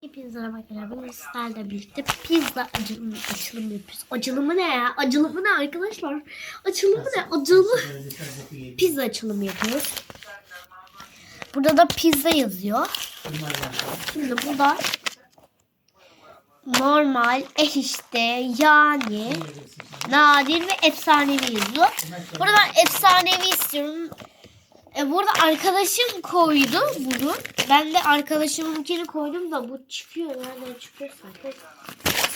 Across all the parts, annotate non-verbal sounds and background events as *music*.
Hepinize merhaba arkadaşlar. Sizlerle birlikte pizza açılımı, açılımı yapıyoruz. Açılımı ne ya? Açılımı ne arkadaşlar? Açılımı ne? Açılımı. *laughs* Pizza açılımı yapıyoruz. Burada da pizza yazıyor. Şimdi burada normal, eh işte, yani, nadir ve efsanevi yazıyor. Burada ben efsanevi istiyorum. E, burada arkadaşım koydu bunu. Ben de arkadaşımınkini koydum da bu çıkıyor. Nereden çıkıyor zaten.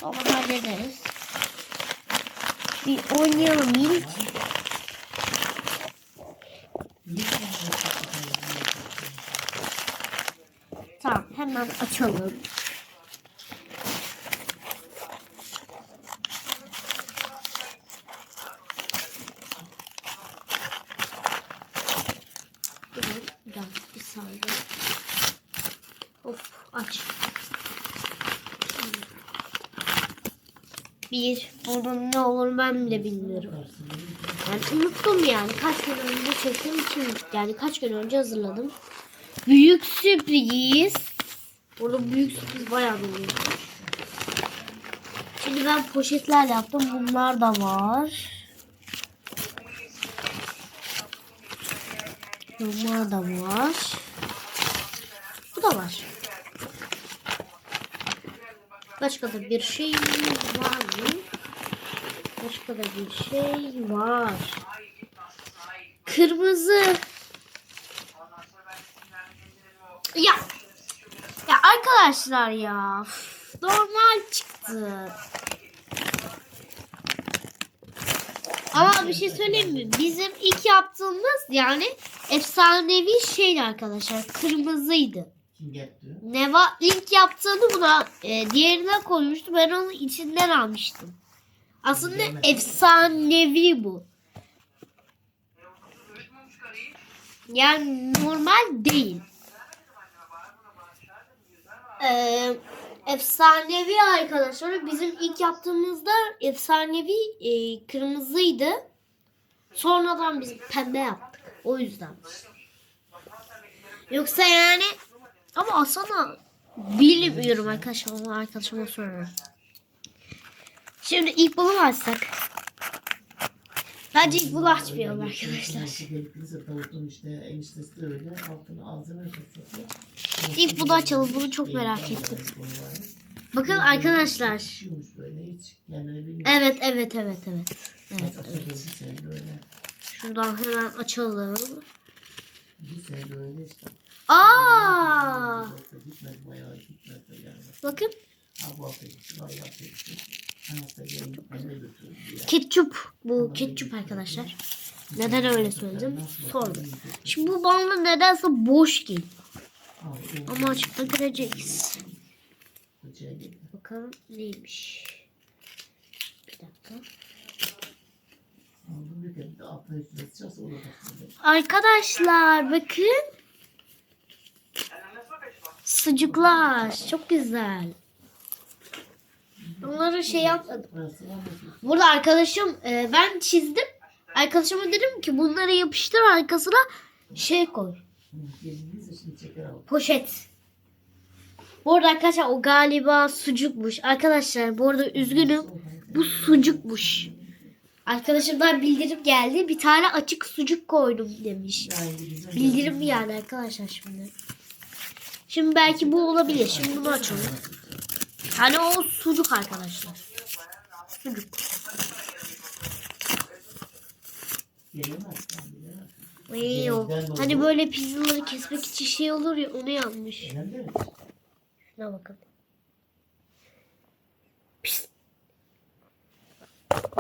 Sonra hallederiz. Bir oynayalım ilk. Tamam hemen açalım. Saniye. Hop aç. Bir, bunun ne olur ben bile bilmiyorum. Yani unuttum yani. Kaç gün önce çektiğim için yani kaç gün önce hazırladım. Büyük sürpriz. Burada büyük sürpriz bayağı büyük. Şimdi ben poşetler yaptım. Bunlar da var. Bunlar da var. Da var. Başka da bir şey var mı? Başka da bir şey var. Kırmızı. Ya. Ya arkadaşlar ya. Normal çıktı. Ama bir şey söyleyeyim mi? Bizim ilk yaptığımız yani efsanevi şeydi arkadaşlar. Kırmızıydı. Kim yaptı? Neva ilk yaptığını buna e, diğerine koymuştu. Ben onu içinden almıştım. Aslında efsanevi bu. Yani normal değil. Ee, efsanevi arkadaşlar bizim ilk yaptığımızda efsanevi e, kırmızıydı. Sonradan biz pembe yaptık. O yüzden. Yoksa yani ama aslında bilmiyorum arkadaşlar. Onu arkadaşıma sorarım. Şimdi ilk bunu açsak? Bence ilk bunu açmayalım arkadaşlar. İlk bunu açalım. Bunu çok merak ettim. Bakın arkadaşlar. Evet evet evet evet. Evet evet. Şuradan hemen açalım. Bir sene böyle işte. Aa! Bakın Ha bu hafta ketçup. Bu ketçup arkadaşlar. Neden öyle söyledim? Sordum. Şimdi bu bana nedense boş geliyor. Ama açıkta göreceğiz. Bakalım neymiş. Bir dakika. Arkadaşlar bakın. Sucuklar. Çok güzel. Onları şey yapmadım. Burada arkadaşım e, ben çizdim. Arkadaşıma dedim ki bunları yapıştır arkasına şey koy. Poşet. Bu arada arkadaşlar o galiba sucukmuş. Arkadaşlar bu arada üzgünüm. Bu sucukmuş. Arkadaşımdan bildirim geldi. Bir tane açık sucuk koydum demiş. Bildirim yani arkadaşlar şimdi. Şimdi belki bu olabilir. Şimdi bunu açalım. Hani o sucuk arkadaşlar. Sucuk. Ee, o. Hani böyle pizzaları kesmek için şey olur ya onu yapmış. Şuna bakın.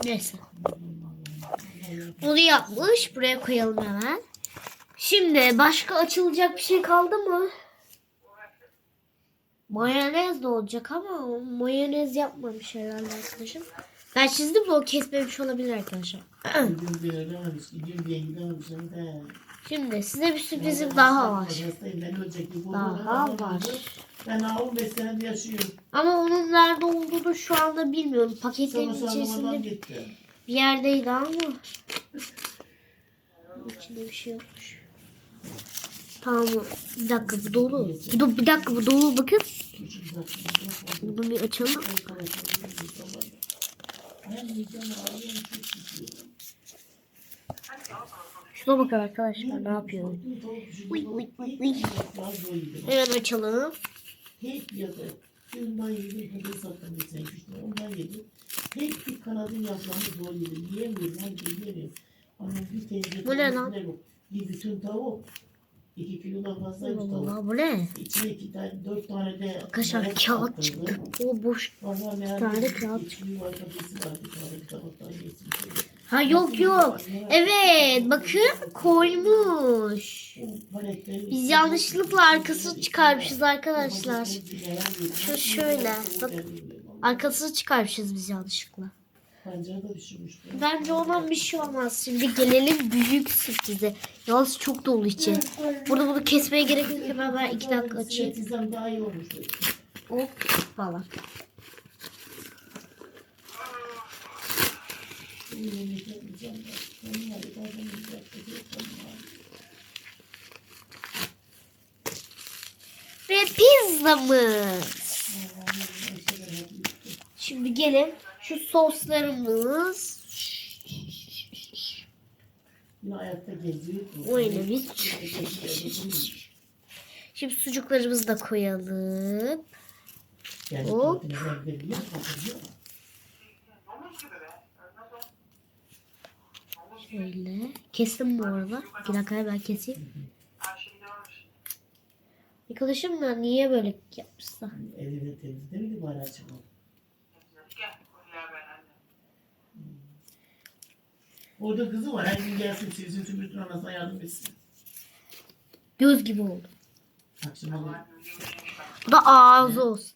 Neyse. Onu yapmış. Buraya koyalım hemen. Şimdi başka açılacak bir şey kaldı mı? Mayonez de olacak ama mayonez yapmamış herhalde arkadaşım. Ben çizdim de o kesmemiş olabilir arkadaşlar. *clears throat* Şimdi size bir sürprizim daha var. Daha var. Ben daha 15 senedir yaşıyorum. Ama onun nerede olduğunu şu anda bilmiyorum. Paketlerin Sonra içerisinde bir yerdeydi ama. *laughs* İçinde bir şey yokmuş. Tamam. Bir dakika bu dolu. Bu da, bir dakika bu dolu bakın. Bunu bir açalım. Şuna bakın arkadaşlar ne yapıyor. Uy, uy, uy. Hemen açalım. Şundan yedim, bunu sattım geçen güçler. Ondan yedim. Hep bir kanadın yapmamı zor yedim. Yiyemiyorum, ben yiyemiyorum. Ama bir tencere Bu ne lan? Bir bütün tavuk. İki kilodan tavuk. Allah bu ne? İçine iki tane, dört tane de Arkadaşlar kağıt çıktı. O boş. Vallahi meğer tane bir- kağıt tane yesin şöyle. Ha yok yok. Evet bakın koymuş. Biz yanlışlıkla arkasını çıkarmışız arkadaşlar. Şu şöyle, bak. Arkasını çıkarmışız biz yanlışlıkla. Pancara da düşürmüştü. Bence ondan bir şey olmaz. Şimdi gelelim büyük sürprize. Yalnız çok dolu içi. Burada bunu kesmeye gerek yok. Hemen ben iki dakika açayım. Çizsem daha iyi olmuştu. Hop falan. Ve pizzamız. Şimdi gelin şu soslarımız. Öyle bir. Şimdi sucuklarımızı da koyalım. Hop. Şöyle. Kestim bu arada. Bir dakika ben keseyim. Arkadaşım da niye böyle yapmışsa? Evi de temizlemedi bari açık ol. Orada kızı var. Her gün gelsin sizin tüm bütün anasına yardım etsin. Göz gibi oldu. Da Bu da ağzı olsun.